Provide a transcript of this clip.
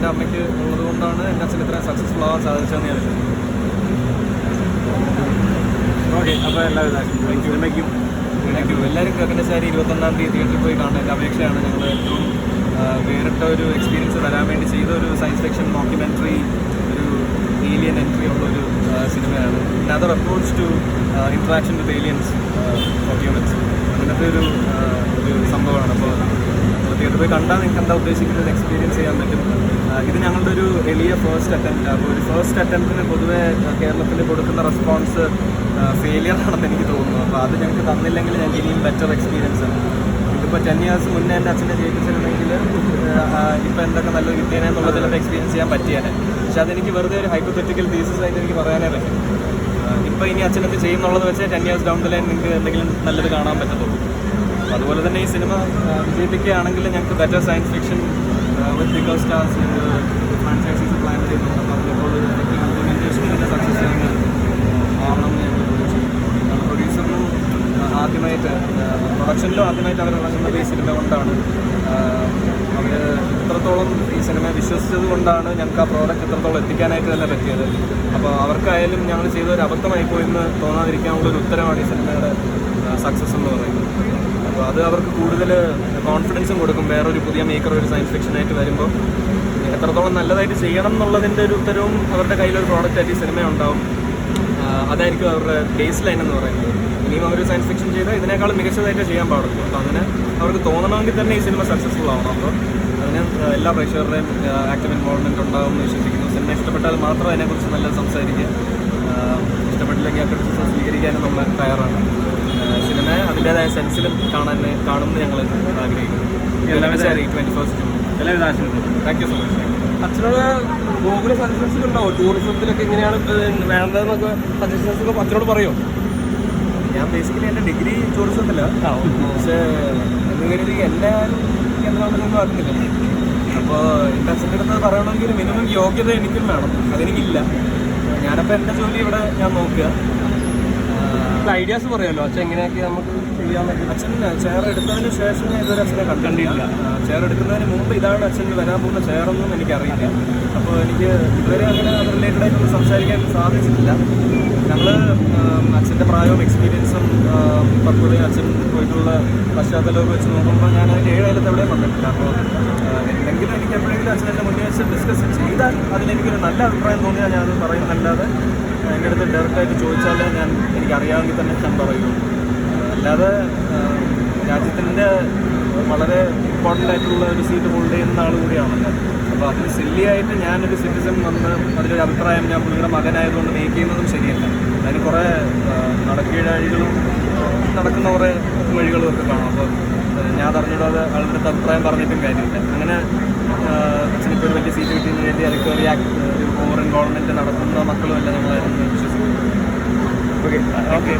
എന്റെ അമ്മയ്ക്ക് ഉള്ളത് കൊണ്ടാണ് എന്റെ അച്ഛൻ ഇത്രയും സക്സസ്ഫുൾ ആവാൻ സാധിച്ചതെന്ന് ഞാൻ ഓക്കെ അപ്പോൾ എല്ലാവരും താങ്ക് യു താങ്ക് യു എല്ലാവരും കക്കനശാരി ഇരുപത്തൊന്നാം തീയതി തിയേറ്ററിൽ പോയി കാണാൻ അപേക്ഷയാണ് ഞങ്ങൾ ഏറ്റവും വേറിട്ട ഒരു എക്സ്പീരിയൻസ് തരാൻ വേണ്ടി ചെയ്ത ഒരു സയൻസ് ഫിക്ഷൻ ഡോക്യുമെന്ററി ഒരു ഏലിയൻ എൻട്രി ഉള്ള ഒരു സിനിമയാണ്. Other approach to interaction with aliens for humans അങ്ങനത്തെ ഒരു ഒരു സംഭവമാണ്. അപ്പോൾ തിയേറ്ററിൽ പോയി കണ്ടാൽ നിങ്ങൾക്ക് എന്താ ഉദ്ദേശിക്കുന്നത് എക്സ്പീരിയൻസ് ചെയ്യാൻ പറ്റും. ഇത് ഞങ്ങളുടെ ഒരു എളിയ ഫസ്റ്റ് അറ്റംപ്റ്റ് അപ്പോൾ ഒരു ഫസ്റ്റ് അറ്റംപ്റ്റിന് പൊതുവെ കേരളത്തിൽ കൊടുക്കുന്ന റെസ്പോൺസ് ഫെയിലിയർ ആണെന്ന് എനിക്ക് തോന്നുന്നു. അപ്പോൾ അത് ഞങ്ങൾക്ക് തന്നില്ലെങ്കിൽ ഞങ്ങൾക്ക് ഇനിയും ബെറ്റർ എക്സ്പീരിയൻസ് ആണ്. ഇതിപ്പോൾ ടെൻ ഇയേഴ്സ് മുന്നേ എന്റെ അച്ഛനെ ജയിപ്പിച്ചിട്ടുണ്ടെങ്കിൽ ഇപ്പോൾ എന്തൊക്കെ നല്ല കിട്ടിയേനെ എന്നുള്ളത് ചിലപ്പോൾ എക്സ്പീരിയൻസ് ചെയ്യാൻ പറ്റിയേനെ. പക്ഷേ അതെനിക്ക് വെറുതെ ഒരു ഹൈപ്പോത്തറ്റിക്കൽ തീസസ് ആയിട്ട് എനിക്ക് പറയാനേ പറ്റും. ഇപ്പോൾ ഇനി അച്ഛൻ ചെയ്യുന്നുള്ളത് വെച്ചാൽ ten years down the line നിങ്ങൾക്ക് എന്തെങ്കിലും നല്ലത് കാണാൻ പറ്റത്തുള്ളൂ. അതുപോലെ തന്നെ ഈ സിനിമ വിജയിപ്പിക്കുകയാണെങ്കിൽ ഞങ്ങൾക്ക് better science fiction with bigger stars franchises plan ചെയ്യുന്നുണ്ട് അപ്പോൾ അതിലിപ്പോൾ ഇംപ്ലിമെന്റേഷൻ തന്നെ സക്സസ് ചെയ്യുന്ന ആവണം എന്ന് ഞങ്ങൾ പ്രതീക്ഷിക്കുന്നു. പ്രൊഡ്യൂസറിനും ആദ്യമായിട്ട് പ്രൊഡക്ഷനിലും ആദ്യമായിട്ട് അവർ ഇറങ്ങുന്നത് ഈ സിനിമ കൊണ്ടാണ്. അവർ ഇത്രത്തോളം ഈ സിനിമ വിശ്വസിച്ചത് കൊണ്ടാണ് ഞങ്ങൾക്ക് ആ പ്രോഡക്റ്റ് ഇത്രത്തോളം എത്തിക്കാനായിട്ട് തന്നെ പറ്റിയത്. അപ്പോൾ അവർക്കായാലും ഞങ്ങൾ ചെയ്ത ഒരു അബദ്ധമായിപ്പോയി എന്ന് തോന്നാതിരിക്കാനുള്ള ഒരു ഉത്തരമാണ് ഈ സിനിമയുടെ സക്സസ് എന്ന് പറയുന്നത്. അത് അവർക്ക് കൂടുതൽ കോൺഫിഡൻസും കൊടുക്കും. വേറൊരു പുതിയ മേക്കർ ഒരു സയൻസ് ഫിക്ഷനായിട്ട് വരുമ്പോൾ എത്രത്തോളം നല്ലതായിട്ട് ചെയ്യണം എന്നുള്ളതിന്റെ ഒരു ഉത്തരവും അവരുടെ കയ്യിലൊരു പ്രോഡക്റ്റ് ഈ സിനിമ ഉണ്ടാവും. അതായിരിക്കും അവരുടെ ബേസ് ലൈൻ എന്ന് പറയുന്നത്. ഇനിയും അവർ സയൻസ് ഫിക്ഷൻ ചെയ്താൽ ഇതിനേക്കാൾ മികച്ചതായിട്ട് ചെയ്യാൻ പാടുള്ളൂ. അപ്പോൾ അങ്ങനെ അവർക്ക് തോന്നണമെങ്കിൽ തന്നെ ഈ സിനിമ സക്സസ്ഫുൾ ആവണം. അപ്പോൾ അതിന് എല്ലാ പ്രേക്ഷകരുടെയും ആക്റ്റീവ് ഇൻവോൾവ്മെന്റ് ഉണ്ടാവും എന്ന് വിശ്വസിക്കുന്നു. സിനിമ ഇഷ്ടപ്പെട്ടാൽ മാത്രം അതിനെക്കുറിച്ച് നല്ല സംസാരിക്കുക. ഇഷ്ടപ്പെട്ടില്ലെങ്കിൽ ക്രിറ്റിസിസം സ്വീകരിക്കാനും നമ്മൾ തയ്യാറാണ്. അതിന്റേതായ സെൻസിലും കാണാൻ കാണുമെന്ന് ഞങ്ങൾ ആഗ്രഹിക്കുന്നു. താങ്ക് യു സോ മച്ച് അച്ഛനോട് ഗൂഗിൾ സജഷൻസ് ഉണ്ടാവും ടൂറിസത്തിലൊക്കെ എങ്ങനെയാണ് വേണ്ടതെന്നൊക്കെ സജഷൻസ് ഒക്കെ അച്ഛനോട് പറയോ? ഞാൻ ബേസിക്കലി എന്റെ ഡിഗ്രി ടൂറിസത്തിലാണ് പക്ഷേ എന്തെങ്കിലും എല്ലാവരും കേന്ദ്രമന്ത്രിയൊന്നും അറിഞ്ഞില്ല. അപ്പോൾ എന്റെ അച്ഛന്റെ അടുത്ത് പറയണമെങ്കിൽ മിനിമം യോഗ്യത എനിക്കും വേണം. അതെനിക്കില്ല. ഞാനപ്പോൾ എന്റെ ജോലി ഇവിടെ ഞാൻ നോക്കുക. ഐഡിയാസ് പറയാമല്ലോ അച്ഛൻ എങ്ങനെയൊക്കെ നമുക്ക് ചെയ്യാൻ പറ്റും. അച്ഛൻ ചെയർ എടുത്തതിന് ശേഷം ഞാൻ ഇതുവരെ അച്ഛനെ കണ്ടിട്ടില്ല. ചെയർ എടുക്കുന്നതിന് മുമ്പ് ഇതാണ് അച്ഛന് വരാൻ പോകുന്ന ചെയറൊന്നും എനിക്കറിയില്ല. അപ്പോൾ എനിക്ക് ഇതുവരെ അങ്ങനെ അത് റിലേറ്റഡ് ആയിട്ടൊന്നും സംസാരിക്കാൻ സാധിച്ചിട്ടില്ല. ഞങ്ങൾ അച്ഛന്റെ പ്രായവും എക്സ്പീരിയൻസും പക്വതയും അച്ഛൻ പോയിട്ടുള്ള പശ്ചാത്തലമൊക്കെ വെച്ച് നോക്കുമ്പോൾ ഞാൻ അതിന്റെ എവിടെയും വന്നിട്ടില്ല അപ്പോൾ എനിക്ക് എപ്പോഴെങ്കിലും അച്ഛനെ മുന്നേ വെച്ച് ഡിസ്കസ് ചെയ്താൽ അതിലെനിക്കൊരു നല്ല അഭിപ്രായം തോന്നിയാൽ ഞാൻ അത് പറയുന്നല്ലാതെ എന്റെ അടുത്ത് ഡയറക്റ്റായിട്ട് ചോദിച്ചാൽ ഞാൻ എനിക്കറിയാമെങ്കിൽ തന്നെ ഞാൻ പറയുള്ളൂ അല്ലാതെ രാജ്യത്തിന്റെ വളരെ ഇമ്പോർട്ടന്റ് ആയിട്ടുള്ള ഒരു സീറ്റ് ഹോൾഡ് ചെയ്യുന്ന ആൾ കൂടിയാണല്ലോ അപ്പോൾ അതിന് സില്ലിയായിട്ട് ഞാനൊരു സിറ്റിസൺ വന്ന് അതിലൊരു അഭിപ്രായം ഞാൻ പുള്ളിയുടെ മകനായതുകൊണ്ട് മേക്ക് ചെയ്യുന്നതും ശരിയല്ല. അതിന് കുറേ നടക്കീഴഴികളും നടക്കുന്ന കുറേ വഴികളും ഒക്കെ കാണും. അപ്പോൾ ഞാൻ അറിഞ്ഞിടാതെ ആളുടെ അടുത്ത് അഭിപ്രായം പറഞ്ഞിട്ടും കാര്യമില്ല. അങ്ങനെ അച്ഛനിപ്പോൾ ഒരു വലിയ സീറ്റ് കിട്ടിയതിന് വേണ്ടി അതൊക്കെ ഒരു ഒരു ഓവർ ഇൻവോൾവ്മെന്റ് നടത്തുന്ന മക്കളുമല്ല നമ്മളായിരുന്നു വിശ്വസിക്കുന്നത് ഓക്കെ ഓക്കെ.